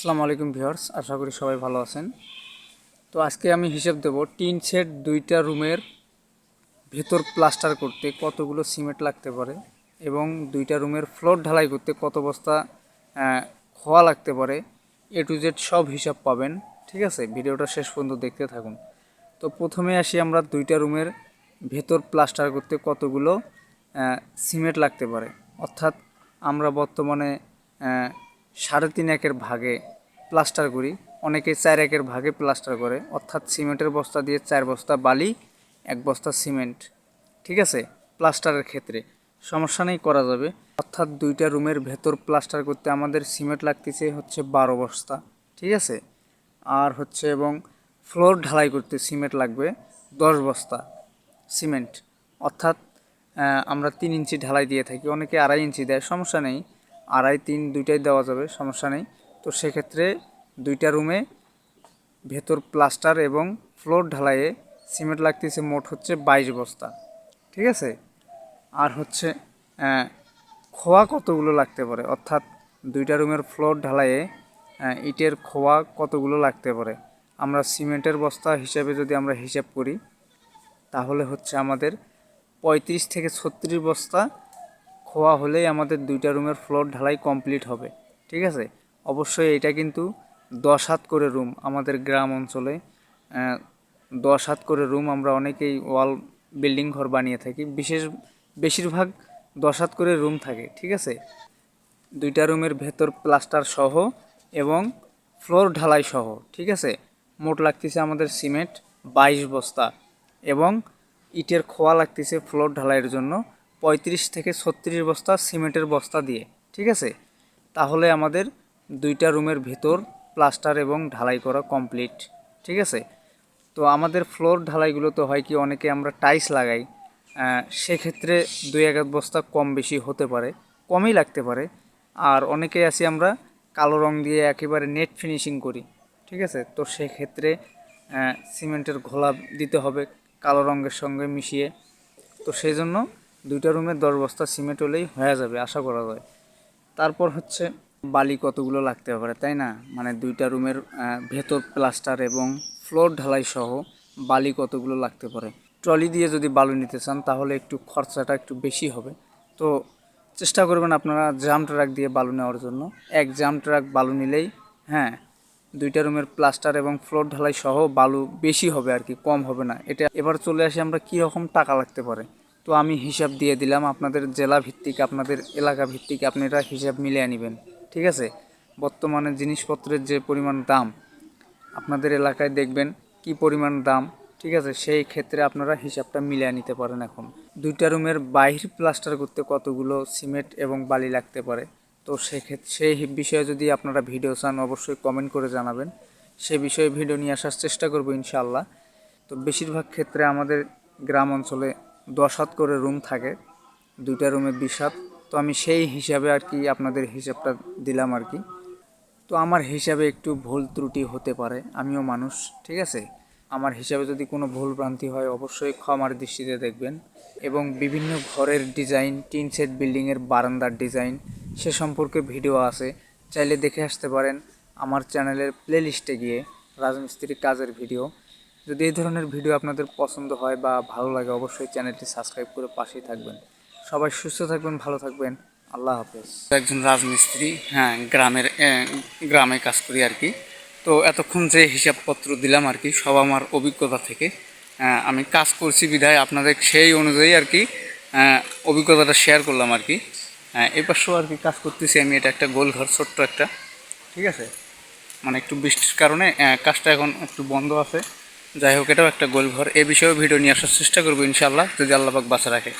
আসসালামু আলাইকুম ভিউয়ার্স, আশা করি সবাই ভালো আছেন। তো আজকে আমি হিসেব দেব, টিন সেট দুইটা রুমের ভেতর প্লাস্টার করতে কতগুলো সিমেন্ট লাগতে পারে এবং দুইটা রুমের ফ্লোর ঢালাই করতে কত বস্তা খোয়া লাগতে পারে, এ টু জেড সব হিসাব পাবেন, ঠিক আছে? ভিডিওটা শেষ পর্যন্ত দেখতে থাকুন। তো প্রথমে আসি আমরা দুইটা রুমের ভেতর প্লাস্টার করতে কতগুলো সিমেন্ট লাগতে পারে। অর্থাৎ আমরা বর্তমানে সাড়ে তিন একের ভাগে প্লাস্টার করি। অনেকে চার একের ভাগে প্লাস্টার করে। অর্থাৎ সিমেন্টের বস্তা দিয়ে চার বস্তা বালি, এক বস্তা সিমেন্ট। ঠিক আছে? প্লাস্টারের ক্ষেত্রে। সমস্যা নেই, করা যাবে। অর্থাৎ দুইটা রুমের ভেতর প্লাস্টার করতে আমাদের সিমেন্ট লাগতেছে হচ্ছে বারো বস্তা। ঠিক আছে? আর হচ্ছে এবং ফ্লোর ঢালাই করতে সিমেন্ট লাগবে দশ বস্তা সিমেন্ট। অর্থাৎ আমরা তিন ইঞ্চি ঢালাই দিয়ে থাকি। অনেকে আড়াই ইঞ্চি দেয়, সমস্যা নেই। আড়াই, তিন দুইটাই দেওয়া যাবে, সমস্যা নেই। তো সেক্ষেত্রে দুইটা রুমে ভেতর প্লাস্টার এবং ফ্লোর ঢালাইয়ে সিমেন্ট লাগতেছে মোট হচ্ছে বাইশ বস্তা। ঠিক আছে? আর হচ্ছে খোয়া কতগুলো লাগতে পারে? অর্থাৎ দুইটা রুমের ফ্লোর ঢালাইয়ে ইটের খোয়া কতগুলো লাগতে পারে? আমরা সিমেন্টের বস্তা হিসাবে যদি আমরা হিসাব করি, তাহলে হচ্ছে আমাদের পঁয়ত্রিশ থেকে ছত্রিশ বস্তা খোয়া হলেই আমাদের দুইটা রুমের ফ্লোর ঢালাই কমপ্লিট হবে, ঠিক আছে? অবশ্যই এটা কিন্তু দশ হাত করে রুম আমাদের গ্রাম অঞ্চলে দশ হাত করে রুম আমরা অনেকেই ওয়াল বিল্ডিং ঘর বানিয়ে থাকি, বিশেষ, বেশিরভাগ দশ হাত করে রুম থাকে, ঠিক আছে? দুইটা রুমের ভেতর প্লাস্টার সহ এবং ফ্লোর ঢালাই সহ, ঠিক আছে? মোট লাগতেছে আমাদের সিমেন্ট বাইশ বস্তা এবং ইটের খোয়া লাগতেছে ফ্লোর ঢালাইয়ের জন্য পঁয়ত্রিশ থেকে ছত্রিশ বস্তা সিমেন্টের বস্তা দিয়ে, ঠিক আছে? তাহলে আমাদের দুইটা রুমের ভেতর প্লাস্টার এবং ঢালাই করা কমপ্লিট ঠিক আছে? তো আমাদের ফ্লোর ঢালাইগুলো তো হয় কি, অনেকে আমরা টাইলস লাগাই সেক্ষেত্রে দুই এক বস্তা কম বেশি হতে পারে, কমই লাগতে পারে। আর অনেকে আছি আমরা কালো রং দিয়ে একেবারে নেট ফিনিশিং করি, ঠিক আছে? তো সেক্ষেত্রে সিমেন্টের ঘোলা দিতে হবে, কালো রঙের সঙ্গে মিশিয়ে। তো সেই জন্য দুইটা রুমে দশ বস্তা সিমেন্ট হলেই হয়ে যাবে, আশা করা যায়। তারপর হচ্ছে বালি কতগুলো লাগতে পারে, তাই না? মানে দুইটা রুমের ভেতর প্লাস্টার এবং ফ্লোর ঢালাই সহ বালি কতগুলো লাগতে পারে। ট্রলি দিয়ে যদি বালু নিতে চান, তাহলে একটু খরচাটা একটু বেশি হবে। তো চেষ্টা করবেন আপনারা জাম ট্রাক দিয়ে বালু নেওয়ার জন্য। এক জাম ট্রাক বালু নিলেই হ্যাঁ দুইটা রুমের প্লাস্টার এবং ফ্লোর ঢালাই সহ বালু বেশি হবে আর কি, কম হবে না। এটা এবার চলে আসি আমরা কী রকম টাকা লাগতে পারে। তো আমি হিসাব দিয়ে দিলাম, আপনাদের জেলা ভিত্তিক, আপনাদের এলাকা ভিত্তিক আপনারা হিসাব মিলিয়ে নেবেন, ঠিক আছে? বর্তমানে জিনিসপত্রের যে পরিমাণ দাম, আপনাদের এলাকায় দেখবেন কি পরিমাণ দাম, ঠিক আছে? সেই ক্ষেত্রে আপনারা হিসাবটা মিলিয়ে নিতে পারেন এখন। দুইটা রুমের বাহির প্লাস্টার করতে কতগুলো সিমেন্ট এবং বালি লাগতে পারে? তো সেক্ষেত্রে সেই বিষয়ে যদি আপনারা ভিডিও চান, অবশ্যই কমেন্ট করে জানাবেন। সে বিষয়ে ভিডিও নিয়ে আসার চেষ্টা করব ইনশাআল্লাহ। তো বেশিরভাগ ক্ষেত্রে আমাদের গ্রাম অঞ্চলে দশ হাত করে রুম থাকে, দুইটা রুমে বিশ হাত তো আমি সেই হিসাবে আর কি আপনাদের হিসাবটা দিলাম আর কি। তো আমার হিসাবে একটু ভুল ত্রুটি হতে পারে, আমিও মানুষ, ঠিক আছে? আমার হিসাবে যদি কোনো ভুল ভ্রান্তি হয়, অবশ্যই ক্ষমার দৃষ্টিতে দেখবেন। এবং বিভিন্ন ঘরের ডিজাইন, টিন সেট বিল্ডিংয়ের বারান্দার ডিজাইন, সে সম্পর্কে ভিডিও আছে। চাইলে দেখে আসতে পারেন আমার চ্যানেলের প্লেলিস্টে গিয়ে রাজমিস্ত্রি কাজের ভিডিও। যদি এই ধরনের ভিডিও আপনাদের পছন্দ হয় বা ভালো লাগে, অবশ্যই চ্যানেলটি সাবস্ক্রাইব করে পাশেই থাকবেন। সবাই সুস্থ থাকবেন, ভালো থাকবেন। আল্লাহ হাফেজ। একজন রাজমিস্ত্রি হ্যাঁ গ্রামের গ্রামে কাজ করি আর কি। তো এতক্ষণ যে হিসাবপত্র দিলাম আর কি, সব আমার অভিজ্ঞতা থেকে আমি কাজ করছি বিধায় আপনাদের সেই অনুযায়ী আর কি অভিজ্ঞতাটা শেয়ার করলাম আর কি। এই পাশেও আর কি কাজ করতেছি আমি, এটা একটা গোল ঘর ছোট্ট একটা, ঠিক আছে? মানে একটু বৃষ্টির কারণে কাজটা এখন একটু বন্ধ আছে। যাই হোক, এটাও একটা গোল ঘর এ বিষয়েও ভিডিও নিয়ে আসার চেষ্টা করব ইনশাল্লাহ যদি আল্লাহ পাক বাঁচা রাখে।